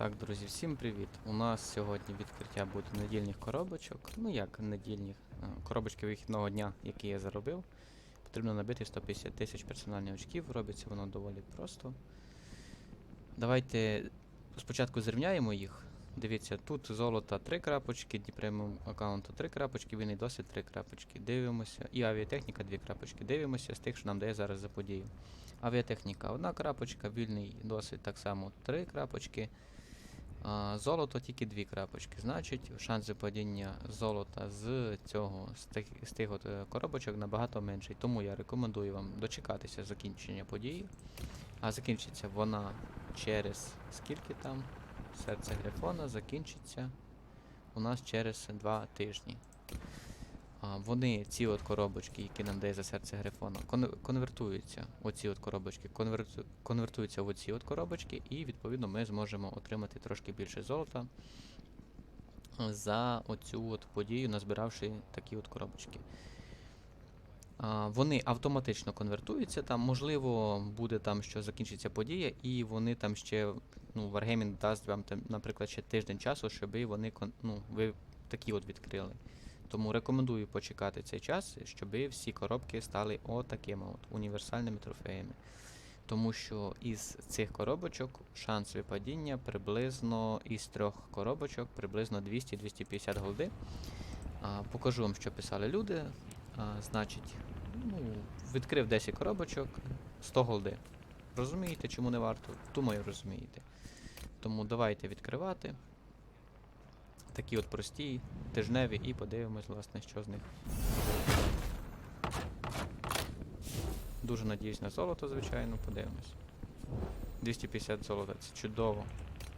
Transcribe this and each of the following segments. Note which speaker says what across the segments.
Speaker 1: Так, друзі, всім привіт! У нас сьогодні відкриття буде недільних коробочок. Ну як недільних, коробочки вихідного дня, які я заробив. Потрібно набити 150 тисяч персональних очків, робиться воно доволі просто. Давайте спочатку зрівняємо їх. Дивіться, тут золото 3 крапочки, преміум аккаунту 3 крапочки, вільний досвід 3 крапочки. Дивимося. І авіатехніка 2 крапочки. Дивимося з тих, що нам дає зараз за подію. Авіатехніка 1 крапочка, вільний досвід так само 3 крапочки. Золото тільки дві крапочки. Значить, шанси падіння золота з цього з тих, з тих от е, коробочок набагато менший. Тому я рекомендую вам дочекатися закінчення події. А закінчиться вона через скільки там? Серце Грифона закінчиться у нас через 2 тижні. Вони, ці от коробочки, які нам дає за серце Грифона, кон- конвертуються. Оці от коробочки конверту- конвертуються в оці от коробочки, і відповідно ми зможемо отримати трошки більше золота за оцю от подію, назбиравши такі от коробочки. Вони автоматично конвертуються. Там, можливо, буде там, що закінчиться подія, і вони там ще, ну, Wargaming дасть вам, там, наприклад, ще тиждень часу, щоб вони ну, ви такі от відкрили. Тому рекомендую почекати цей час, щоб всі коробки стали отакими от універсальними трофеями. Тому що із цих коробочок шанс випадіння приблизно із трьох коробочок приблизно 200-250 голди. А, покажу вам, що писали люди. А, значить, ну, відкрив 10 коробочок, 100 голди. Розумієте, чому не варто? Думаю, розумієте. Тому давайте відкривати. Такі от прості, тижневі, і подивимось, власне, що з них. Дуже надіюсь на золото, звичайно, подивимось. 250 золота, це чудово.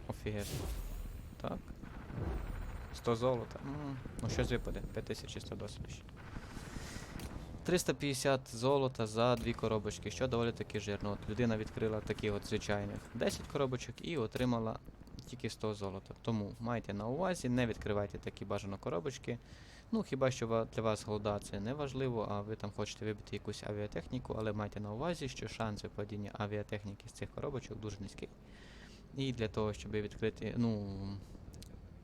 Speaker 1: Офігезно. Так. 100 золота. Ну, щось випаде. 5100 досвіду 350 золота за дві коробочки, що доволі таки жирно. От людина відкрила таких от звичайних 10 коробочок і отримала тільки 100 золота. Тому майте на увазі, не відкривайте такі бажано коробочки. Ну, хіба що для вас голда це не важливо, а ви там хочете вибити якусь авіатехніку, але майте на увазі, що шанс випадіння авіатехніки з цих коробочок дуже низький. І для того, щоб відкрити, ну,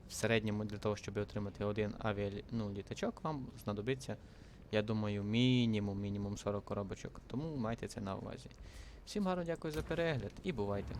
Speaker 1: в середньому для того, щоб отримати один авіа, ну, вам знадобиться, я думаю, мінімум, мінімум 40 коробочок. Тому майте це на увазі. Всім гарно дякую за перегляд і бувайте!